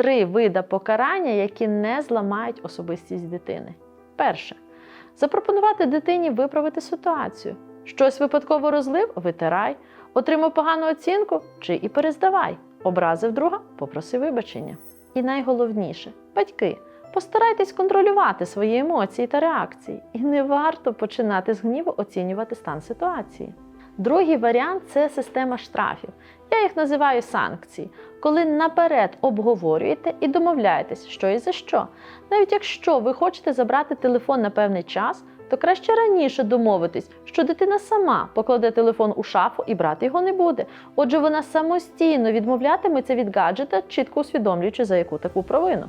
три види покарання, які не зламають особистість дитини. Перше запропонувати дитині виправити ситуацію. Щось випадково розлив, витирай, отримав погану оцінку чи і перездавай. Образив друга, попроси вибачення. І найголовніше, батьки, постарайтесь контролювати свої емоції та реакції. І не варто починати з гніву оцінювати стан ситуації. Другий варіант це система штрафів. Я їх називаю санкції, коли наперед обговорюєте і домовляєтесь, що і за що. Навіть якщо ви хочете забрати телефон на певний час, то краще раніше домовитись, що дитина сама покладе телефон у шафу і брати його не буде. Отже, вона самостійно відмовлятиметься від гаджета, чітко усвідомлюючи за яку таку провину.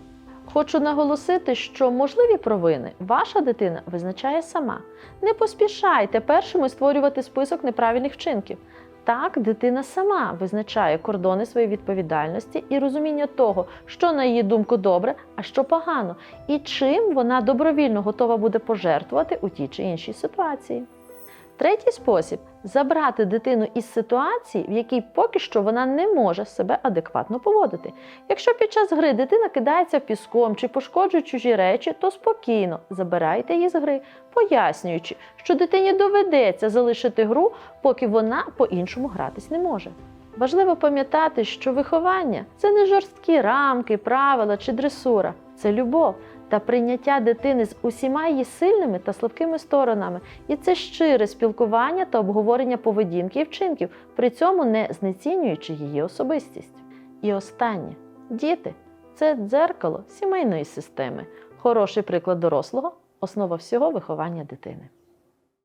Хочу наголосити, що можливі провини ваша дитина визначає сама. Не поспішайте першими створювати список неправильних вчинків. Так, дитина сама визначає кордони своєї відповідальності і розуміння того, що на її думку добре, а що погано, і чим вона добровільно готова буде пожертвувати у тій чи іншій ситуації. Третій спосіб забрати дитину із ситуації, в якій поки що вона не може себе адекватно поводити. Якщо під час гри дитина кидається піском чи пошкоджує чужі речі, то спокійно забирайте її з гри, пояснюючи, що дитині доведеться залишити гру, поки вона по-іншому гратись не може. Важливо пам'ятати, що виховання це не жорсткі рамки, правила чи дресура, це любов та прийняття дитини з усіма її сильними та слабкими сторонами. І це щире спілкування та обговорення поведінки і вчинків, при цьому не знецінюючи її особистість. І останнє діти це дзеркало сімейної системи, хороший приклад дорослого, основа всього виховання дитини.